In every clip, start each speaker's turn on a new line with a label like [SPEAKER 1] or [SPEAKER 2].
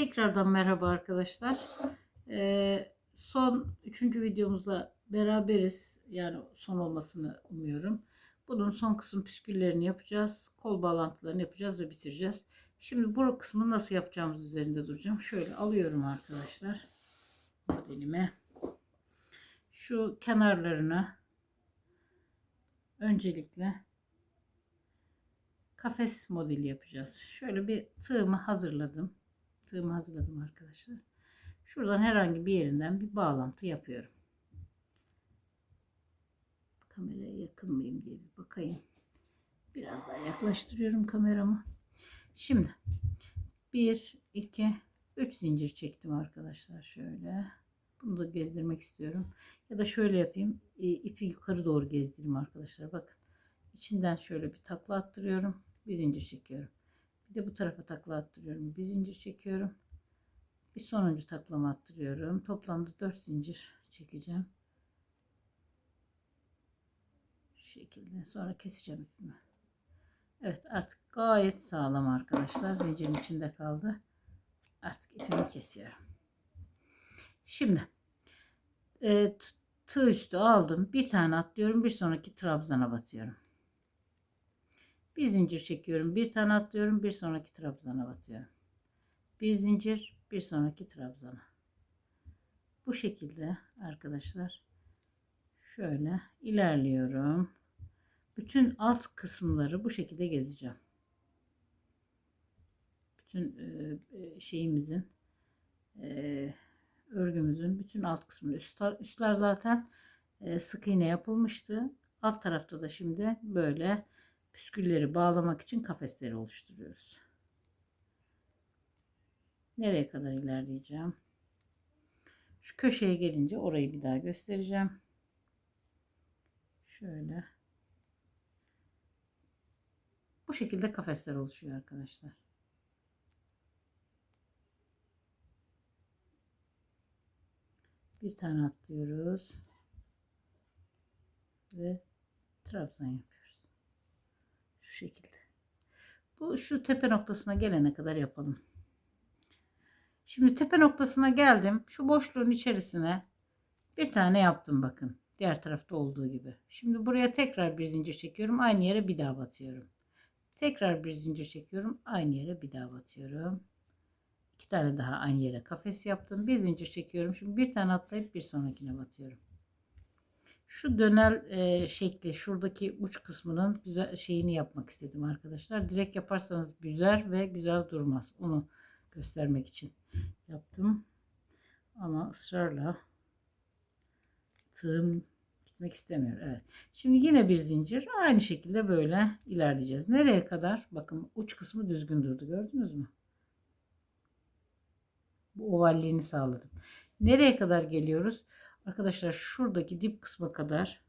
[SPEAKER 1] Tekrardan merhaba arkadaşlar. Ee, son üçüncü videomuzla beraberiz. Yani son olmasını umuyorum. Bunun son kısım püsküllerini yapacağız. Kol bağlantılarını yapacağız ve bitireceğiz. Şimdi bu kısmı nasıl yapacağımız üzerinde duracağım. Şöyle alıyorum arkadaşlar. Modelime. Şu kenarlarını öncelikle kafes modeli yapacağız. Şöyle bir tığımı hazırladım. Tığımı hazırladım arkadaşlar. Şuradan herhangi bir yerinden bir bağlantı yapıyorum. Kameraya yakın mıyım diye bir bakayım. Biraz daha yaklaştırıyorum kameramı. Şimdi 1, 2, 3 zincir çektim arkadaşlar şöyle. Bunu da gezdirmek istiyorum. Ya da şöyle yapayım. e, ipi yukarı doğru gezdireyim arkadaşlar. Bakın. İçinden şöyle bir takla attırıyorum. Bir zincir çekiyorum. Bir de bu tarafa takla attırıyorum. Bir zincir çekiyorum. Bir sonuncu taklama attırıyorum. Toplamda 4 zincir çekeceğim. Şu şekilde. Sonra keseceğim ipimi. Evet artık gayet sağlam arkadaşlar. Zincirin içinde kaldı. Artık ipimi kesiyorum. Şimdi e, tığ üstü aldım. Bir tane atlıyorum. Bir sonraki trabzana batıyorum. Bir zincir çekiyorum. Bir tane atlıyorum. Bir sonraki trabzana batıyorum. Bir zincir. Bir sonraki trabzana. Bu şekilde arkadaşlar. Şöyle ilerliyorum. Bütün alt kısımları bu şekilde gezeceğim. Bütün e, şeyimizin e, örgümüzün bütün alt kısmını üstler, üstler zaten e, sık iğne yapılmıştı. Alt tarafta da şimdi böyle püskülleri bağlamak için kafesleri oluşturuyoruz. Nereye kadar ilerleyeceğim? Şu köşeye gelince orayı bir daha göstereceğim. Şöyle. Bu şekilde kafesler oluşuyor arkadaşlar. Bir tane atlıyoruz. Ve trabzan yapıyoruz. Şekilde. Bu şu tepe noktasına gelene kadar yapalım. Şimdi tepe noktasına geldim. Şu boşluğun içerisine bir tane yaptım bakın. Diğer tarafta olduğu gibi. Şimdi buraya tekrar bir zincir çekiyorum. Aynı yere bir daha batıyorum. Tekrar bir zincir çekiyorum. Aynı yere bir daha batıyorum. İki tane daha aynı yere kafes yaptım. Bir zincir çekiyorum. Şimdi bir tane atlayıp bir sonrakine batıyorum. Şu dönel e, şekli şuradaki uç kısmının güzel şeyini yapmak istedim arkadaşlar. Direkt yaparsanız büzer ve güzel durmaz. Onu göstermek için yaptım. Ama ısrarla tığım gitmek istemiyor. Evet. Şimdi yine bir zincir. Aynı şekilde böyle ilerleyeceğiz. Nereye kadar? Bakın uç kısmı düzgün durdu. Gördünüz mü? Bu ovalliğini sağladım. Nereye kadar geliyoruz? Arkadaşlar şuradaki dip kısma kadar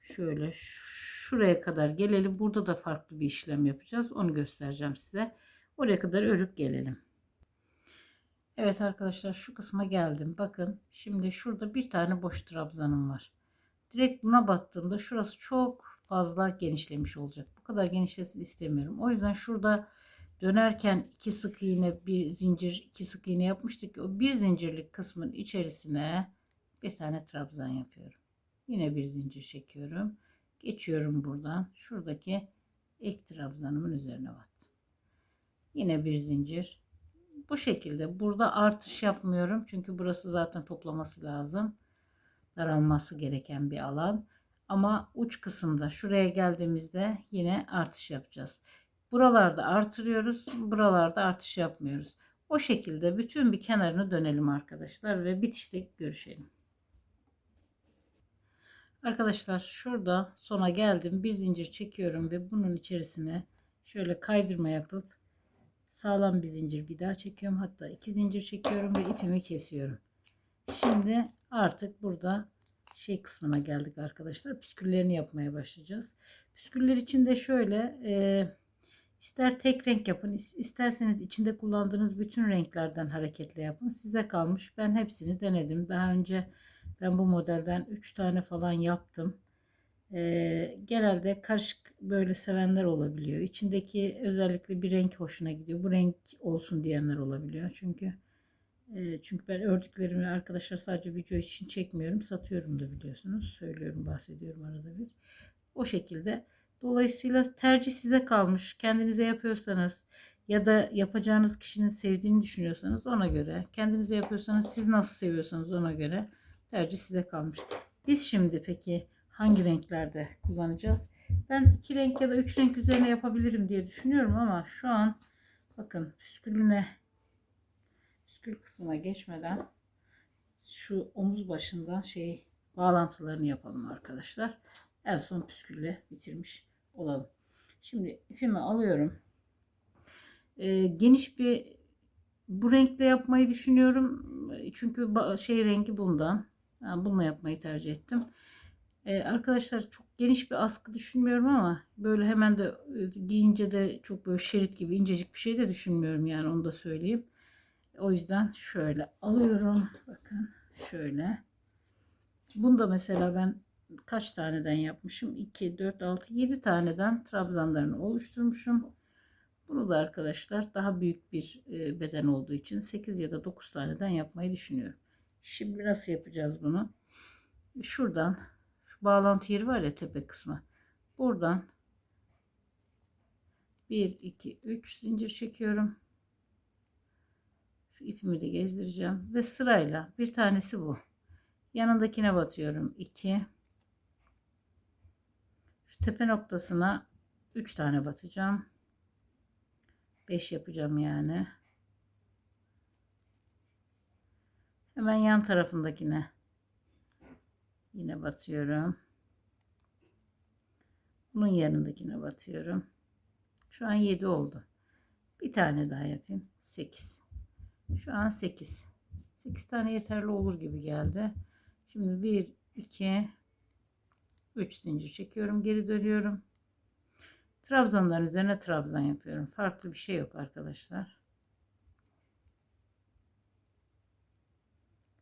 [SPEAKER 1] şöyle şuraya kadar gelelim. Burada da farklı bir işlem yapacağız. Onu göstereceğim size. Oraya kadar örüp gelelim. Evet arkadaşlar şu kısma geldim. Bakın şimdi şurada bir tane boş trabzanım var. Direkt buna battığımda şurası çok fazla genişlemiş olacak. Bu kadar genişlesin istemiyorum. O yüzden şurada dönerken iki sık iğne bir zincir iki sık iğne yapmıştık. O bir zincirlik kısmın içerisine bir tane trabzan yapıyorum. Yine bir zincir çekiyorum. Geçiyorum buradan. Şuradaki ek trabzanımın üzerine battım. Yine bir zincir. Bu şekilde burada artış yapmıyorum. Çünkü burası zaten toplaması lazım. Daralması gereken bir alan. Ama uç kısımda şuraya geldiğimizde yine artış yapacağız. Buralarda artırıyoruz. Buralarda artış yapmıyoruz. O şekilde bütün bir kenarını dönelim arkadaşlar ve bitişte görüşelim. Arkadaşlar şurada sona geldim. Bir zincir çekiyorum ve bunun içerisine şöyle kaydırma yapıp sağlam bir zincir bir daha çekiyorum. Hatta iki zincir çekiyorum ve ipimi kesiyorum. Şimdi artık burada şey kısmına geldik arkadaşlar. Püsküllerini yapmaya başlayacağız. Püsküller için de şöyle e, ister tek renk yapın isterseniz içinde kullandığınız bütün renklerden hareketle yapın. Size kalmış. Ben hepsini denedim. Daha önce ben bu modelden 3 tane falan yaptım. Ee, genelde karışık böyle sevenler olabiliyor. İçindeki özellikle bir renk hoşuna gidiyor. Bu renk olsun diyenler olabiliyor. Çünkü e, çünkü ben ördüklerimi arkadaşlar sadece video için çekmiyorum. Satıyorum da biliyorsunuz. Söylüyorum, bahsediyorum arada bir. O şekilde. Dolayısıyla tercih size kalmış. Kendinize yapıyorsanız ya da yapacağınız kişinin sevdiğini düşünüyorsanız ona göre. Kendinize yapıyorsanız siz nasıl seviyorsanız ona göre tercih size kalmış. Biz şimdi peki hangi renklerde kullanacağız? Ben iki renk ya da üç renk üzerine yapabilirim diye düşünüyorum ama şu an bakın püskülüne püskül kısmına geçmeden şu omuz başından şey bağlantılarını yapalım arkadaşlar. En son püskülle bitirmiş olalım. Şimdi ipimi alıyorum. Ee, geniş bir bu renkle yapmayı düşünüyorum. Çünkü şey rengi bundan. Yani bununla yapmayı tercih ettim. Ee, arkadaşlar çok geniş bir askı düşünmüyorum ama böyle hemen de e, giyince de çok böyle şerit gibi incecik bir şey de düşünmüyorum yani onu da söyleyeyim. O yüzden şöyle alıyorum. Bakın şöyle. Bunda mesela ben kaç taneden yapmışım? 2, 4, 6, 7 taneden trabzanlarını oluşturmuşum. Bunu da arkadaşlar daha büyük bir e, beden olduğu için 8 ya da 9 taneden yapmayı düşünüyorum. Şimdi nasıl yapacağız bunu? Şuradan şu bağlantı yeri var ya tepe kısmı. Buradan 1 2 3 zincir çekiyorum. Şu ipimi de gezdireceğim ve sırayla bir tanesi bu. Yanındakine batıyorum. 2 Şu tepe noktasına 3 tane batacağım. 5 yapacağım yani. Hemen yan tarafındakine yine batıyorum. Bunun yanındakine batıyorum. Şu an 7 oldu. Bir tane daha yapayım. 8. Şu an 8. 8 tane yeterli olur gibi geldi. Şimdi 1 2 3 zincir çekiyorum. Geri dönüyorum. Trabzanların üzerine trabzan yapıyorum. Farklı bir şey yok arkadaşlar.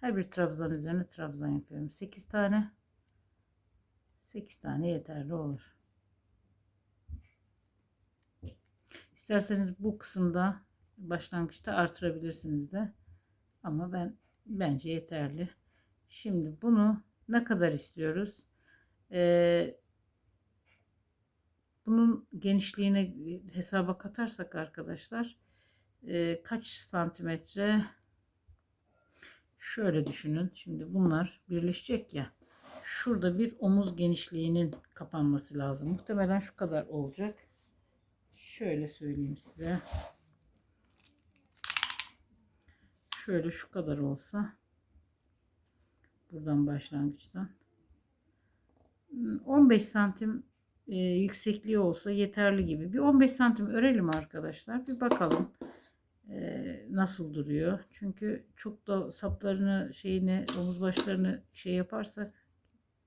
[SPEAKER 1] Her bir trabzan üzerine trabzan yapıyorum. 8 tane. 8 tane yeterli olur. İsterseniz bu kısımda başlangıçta artırabilirsiniz de. Ama ben bence yeterli. Şimdi bunu ne kadar istiyoruz? Ee, bunun genişliğine hesaba katarsak arkadaşlar e, kaç santimetre şöyle düşünün. Şimdi bunlar birleşecek ya. Şurada bir omuz genişliğinin kapanması lazım. Muhtemelen şu kadar olacak. Şöyle söyleyeyim size. Şöyle şu kadar olsa buradan başlangıçtan 15 santim e, yüksekliği olsa yeterli gibi. Bir 15 santim örelim arkadaşlar. Bir bakalım nasıl duruyor. Çünkü çok da saplarını şeyini omuz başlarını şey yaparsak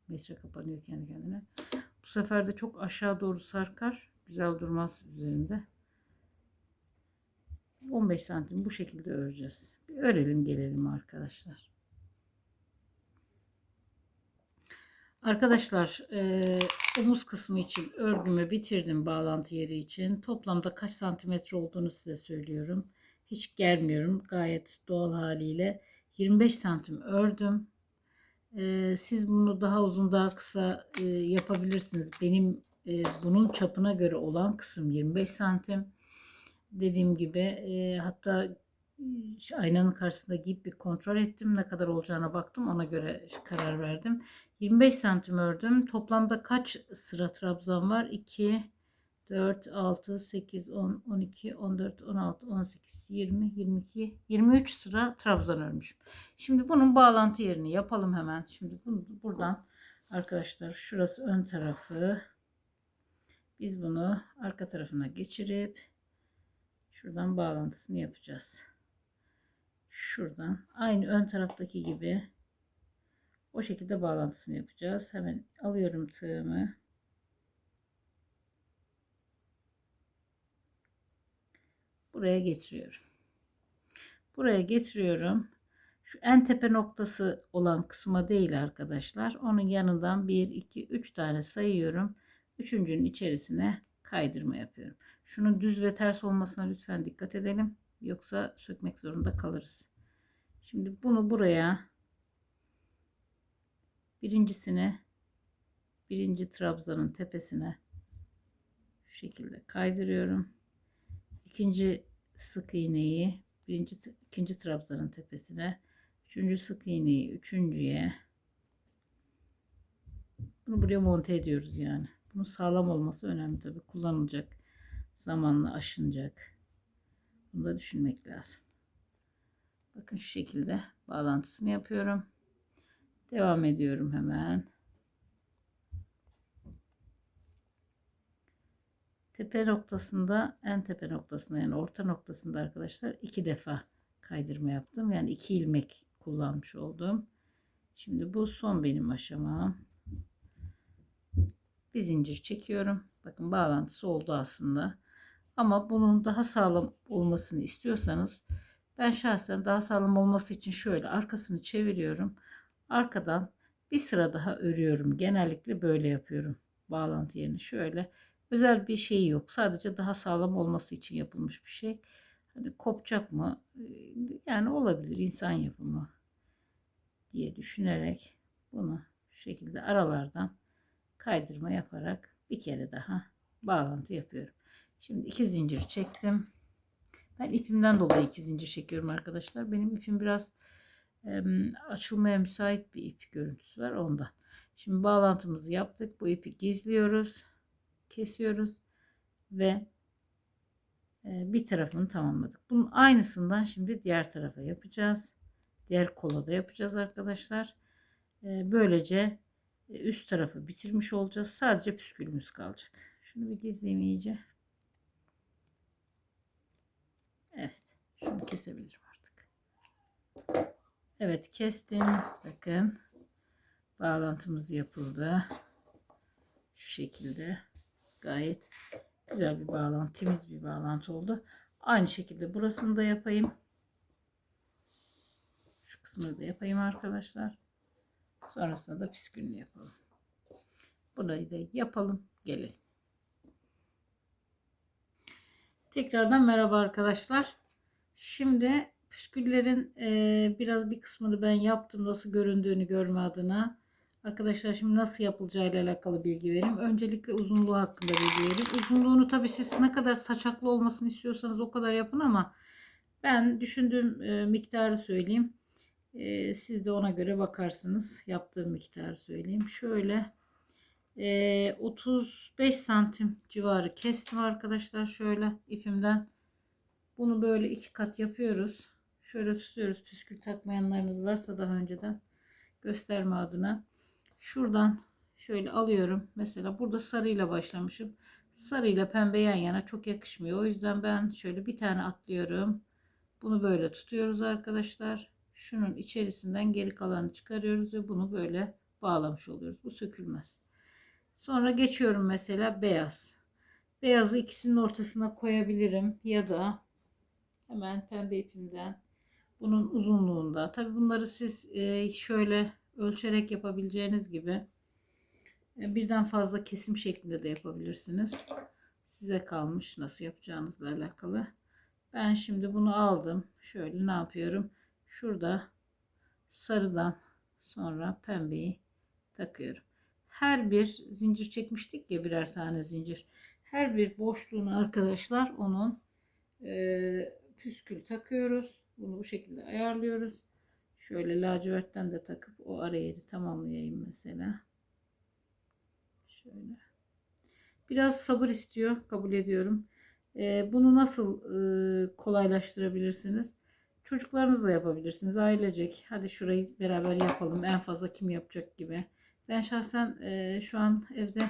[SPEAKER 1] metre kapanıyor kendi kendine. Bu sefer de çok aşağı doğru sarkar. Güzel durmaz üzerinde. 15 santim bu şekilde öreceğiz. Bir örelim gelelim arkadaşlar. Arkadaşlar e, omuz kısmı için örgümü bitirdim bağlantı yeri için. Toplamda kaç santimetre olduğunu size söylüyorum. Hiç germiyorum. Gayet doğal haliyle 25 santim ördüm. E, siz bunu daha uzun daha kısa e, yapabilirsiniz. Benim e, bunun çapına göre olan kısım 25 santim. Dediğim gibi e, hatta aynanın karşısında giyip bir kontrol ettim. Ne kadar olacağına baktım. Ona göre karar verdim. 25 santim ördüm. Toplamda kaç sıra trabzan var? 2, 4, 6, 8, 10, 12, 14, 16, 18, 20, 22, 23 sıra trabzan örmüşüm. Şimdi bunun bağlantı yerini yapalım hemen. Şimdi bunu buradan arkadaşlar şurası ön tarafı. Biz bunu arka tarafına geçirip şuradan bağlantısını yapacağız şuradan aynı ön taraftaki gibi o şekilde bağlantısını yapacağız. Hemen alıyorum tığımı. Buraya getiriyorum. Buraya getiriyorum. Şu en tepe noktası olan kısma değil arkadaşlar. Onun yanından 1, 2, 3 tane sayıyorum. üçüncünün içerisine kaydırma yapıyorum. Şunun düz ve ters olmasına lütfen dikkat edelim. Yoksa sökmek zorunda kalırız. Şimdi bunu buraya birincisine birinci trabzanın tepesine şu şekilde kaydırıyorum. İkinci sık iğneyi birinci ikinci trabzanın tepesine üçüncü sık iğneyi üçüncüye bunu buraya monte ediyoruz yani. Bunun sağlam olması önemli tabii. Kullanılacak. Zamanla aşınacak. Bunu da düşünmek lazım. Bakın şu şekilde bağlantısını yapıyorum. Devam ediyorum hemen. Tepe noktasında en tepe noktasında yani orta noktasında arkadaşlar iki defa kaydırma yaptım. Yani iki ilmek kullanmış oldum. Şimdi bu son benim aşamam. Bir zincir çekiyorum. Bakın bağlantısı oldu aslında. Ama bunun daha sağlam olmasını istiyorsanız ben şahsen daha sağlam olması için şöyle arkasını çeviriyorum. Arkadan bir sıra daha örüyorum. Genellikle böyle yapıyorum. Bağlantı yerini şöyle. Özel bir şey yok. Sadece daha sağlam olması için yapılmış bir şey. Hani kopacak mı? Yani olabilir insan yapımı diye düşünerek bunu şu şekilde aralardan kaydırma yaparak bir kere daha bağlantı yapıyorum. Şimdi iki zincir çektim. Ben ipimden dolayı iki zincir çekiyorum arkadaşlar. Benim ipim biraz e, açılmaya müsait bir ip görüntüsü var ondan. Şimdi bağlantımızı yaptık. Bu ipi gizliyoruz. Kesiyoruz. Ve e, bir tarafını tamamladık. Bunun aynısından şimdi diğer tarafa yapacağız. Diğer kola da yapacağız arkadaşlar. E, böylece e, üst tarafı bitirmiş olacağız. Sadece püskülümüz kalacak. Şunu bir gizleyeyim iyice. Evet. Şunu kesebilirim artık. Evet kestim. Bakın. Bağlantımız yapıldı. Şu şekilde. Gayet güzel bir bağlantı. Temiz bir bağlantı oldu. Aynı şekilde burasını da yapayım. Şu kısmını da yapayım arkadaşlar. Sonrasında da püskülünü yapalım. Burayı da yapalım. Gelelim. Tekrardan merhaba arkadaşlar. Şimdi püsküllerin e, biraz bir kısmını ben yaptım. Nasıl göründüğünü görme adına. Arkadaşlar şimdi nasıl yapılacağıyla alakalı bilgi vereyim. Öncelikle uzunluğu hakkında bilgi vereyim. Uzunluğunu tabii siz ne kadar saçaklı olmasını istiyorsanız o kadar yapın ama ben düşündüğüm e, miktarı söyleyeyim. E, siz de ona göre bakarsınız. Yaptığım miktarı söyleyeyim. Şöyle e, 35 santim civarı kestim arkadaşlar. Şöyle ipimden. Bunu böyle iki kat yapıyoruz. Şöyle tutuyoruz. Püskül takmayanlarınız varsa daha önceden gösterme adına. Şuradan şöyle alıyorum. Mesela burada sarıyla başlamışım. Sarıyla pembe yan yana çok yakışmıyor. O yüzden ben şöyle bir tane atlıyorum. Bunu böyle tutuyoruz arkadaşlar. Şunun içerisinden geri kalanı çıkarıyoruz ve bunu böyle bağlamış oluyoruz. Bu sökülmez. Sonra geçiyorum mesela beyaz. Beyazı ikisinin ortasına koyabilirim ya da hemen pembe ipimden bunun uzunluğunda. Tabi bunları siz e, şöyle ölçerek yapabileceğiniz gibi e, birden fazla kesim şeklinde de yapabilirsiniz. Size kalmış nasıl yapacağınızla alakalı. Ben şimdi bunu aldım. Şöyle ne yapıyorum? Şurada sarıdan sonra pembeyi takıyorum. Her bir zincir çekmiştik ya birer tane zincir. Her bir boşluğunu arkadaşlar onun e, püskül takıyoruz. Bunu bu şekilde ayarlıyoruz. Şöyle lacivertten de takıp o ara yeri tamamlayayım mesela. Şöyle. Biraz sabır istiyor. Kabul ediyorum. Ee, bunu nasıl e, kolaylaştırabilirsiniz? Çocuklarınızla yapabilirsiniz. Ailecek. Hadi şurayı beraber yapalım. En fazla kim yapacak gibi. Ben şahsen e, şu an evde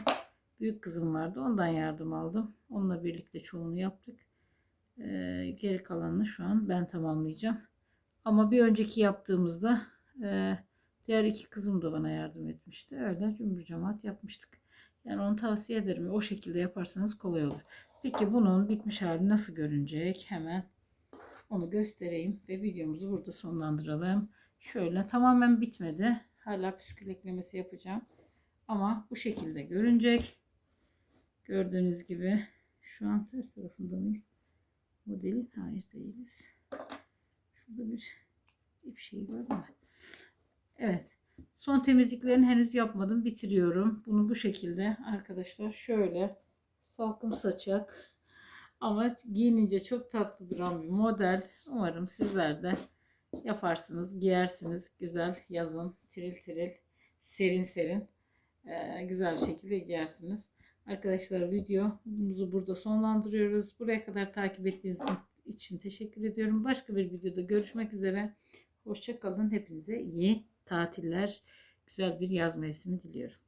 [SPEAKER 1] büyük kızım vardı. Ondan yardım aldım. Onunla birlikte çoğunu yaptık. E, geri kalanını şu an ben tamamlayacağım. Ama bir önceki yaptığımızda e, diğer iki kızım da bana yardım etmişti. Öyle cümbür cemaat yapmıştık. Yani onu tavsiye ederim. O şekilde yaparsanız kolay olur. Peki bunun bitmiş hali nasıl görünecek? Hemen onu göstereyim ve videomuzu burada sonlandıralım. Şöyle tamamen bitmedi. Hala püskül eklemesi yapacağım. Ama bu şekilde görünecek. Gördüğünüz gibi şu an ters tarafında mıyız? Modelin hayır değiliz. Şurada bir ip şey var mı? Evet. Son temizliklerini henüz yapmadım. Bitiriyorum. Bunu bu şekilde arkadaşlar şöyle salkım saçak ama giyinince çok tatlı duran bir model. Umarım sizler de yaparsınız, giyersiniz. Güzel yazın tiril tiril, serin serin eee, güzel bir şekilde giyersiniz. Arkadaşlar videomuzu burada sonlandırıyoruz. Buraya kadar takip ettiğiniz için teşekkür ediyorum. Başka bir videoda görüşmek üzere. Hoşça kalın. Hepinize iyi tatiller, güzel bir yaz mevsimi diliyorum.